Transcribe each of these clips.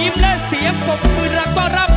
ยิ้มและเสียงปรบมือรักต้อนรับ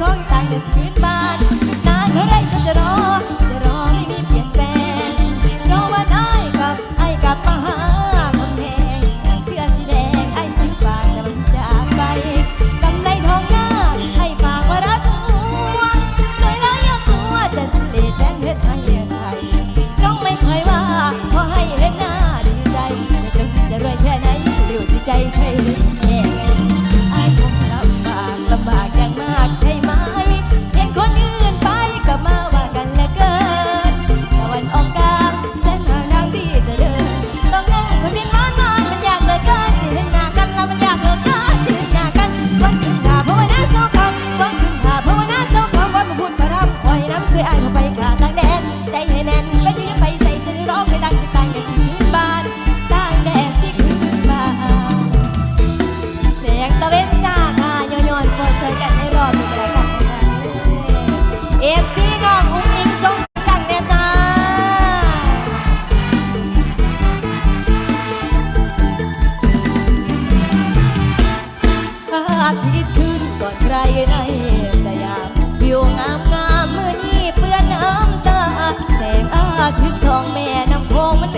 ท้องต่างเดืดพื้นบ้าน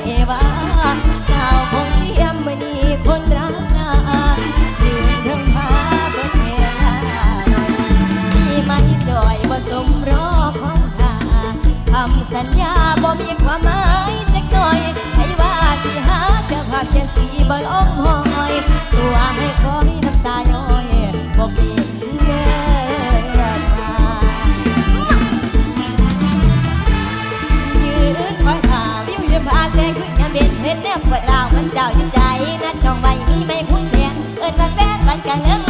เอวาสงเลี้ยมมีคนรักงานยืนเทิาบนแหงหน่อมีไหอยบ่สมรอของข้าคำสัญญาบ่มีความหมายจักหน่อยให้ว่าสิหาเจ้าภาพแค่สีบอลง Yeah.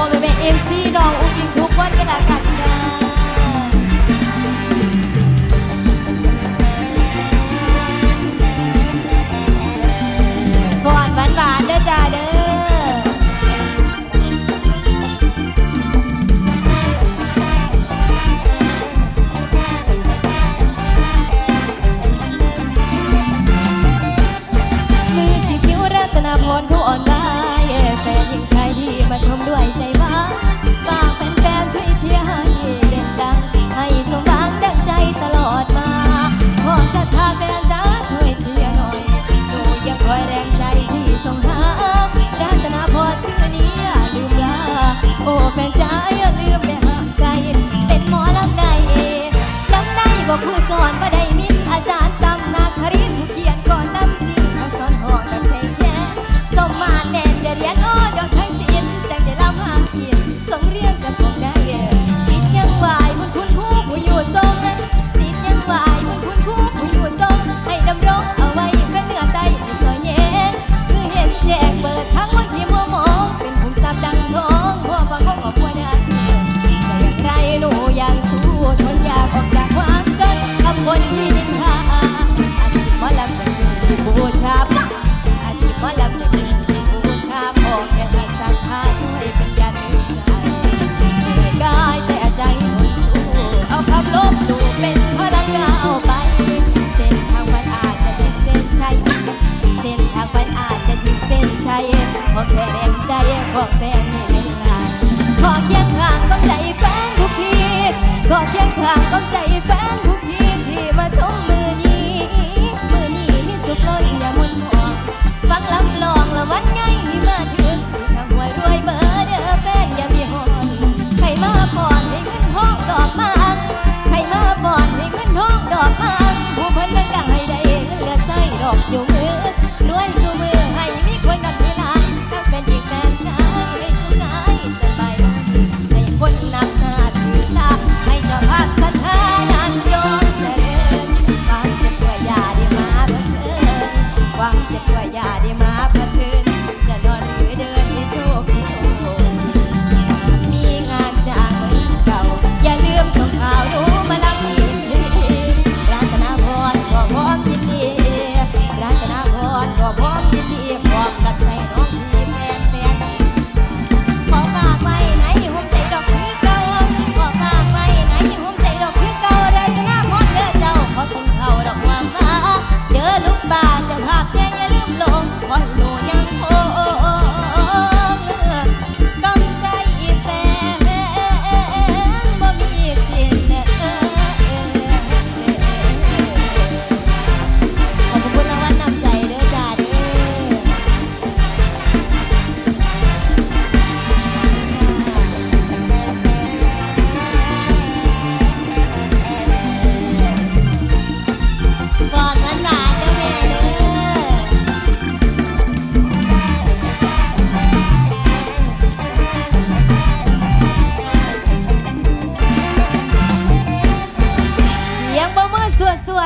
วงไปเป็นเอ็มซีน้องอุกิงทุกวันกันละกันนะฝอนหวานๆเด้อจ้าเด้อพลผู้อ่อนวายแฟนยิ่ง คนกินทาอาชีพหมอลำจะมีบูชาอาชีพหมอลำจะมีบูชาพ่อแค่อาสักพาช่วยเป็นยาหนึ่ใจเต่กายแต่ใจคนสู้เอาคำลบหลู่เป็นพลังก้าวไป เส้นทางมันอาจจะถึงเส้นชัยเส้นทางมันอาจจะถึงเส้นชัยขอแค่แรงใจขอแฟนไม่เป็นไรขอเคียงข้างก็ใจแฟนทุกทีขอเคียงข้างก็ใจแฟน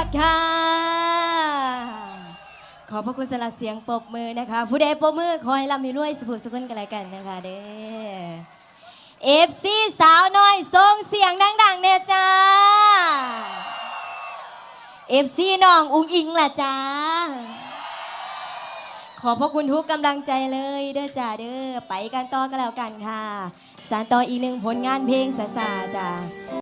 ดค่ะ ขอพระคุณสลหเสียงปบมือนะคะ ผู้ใดปบมือคอยลำให้รวยสุภุสุขุนกันเลยกันนะคะเด้อเอฟซีสาวน้อยทรงเสียงดังๆเนี่ยจ้าเอฟซีน้องอุ้งอิงล่ะจ้าขอพระคุณทุกกำลังใจเลยเด้อจ้าเด้อไปกันต่อกันแล้วกันค่ะ สารต่ออีกหนึ่งผลงานเพลงสาสาจ้า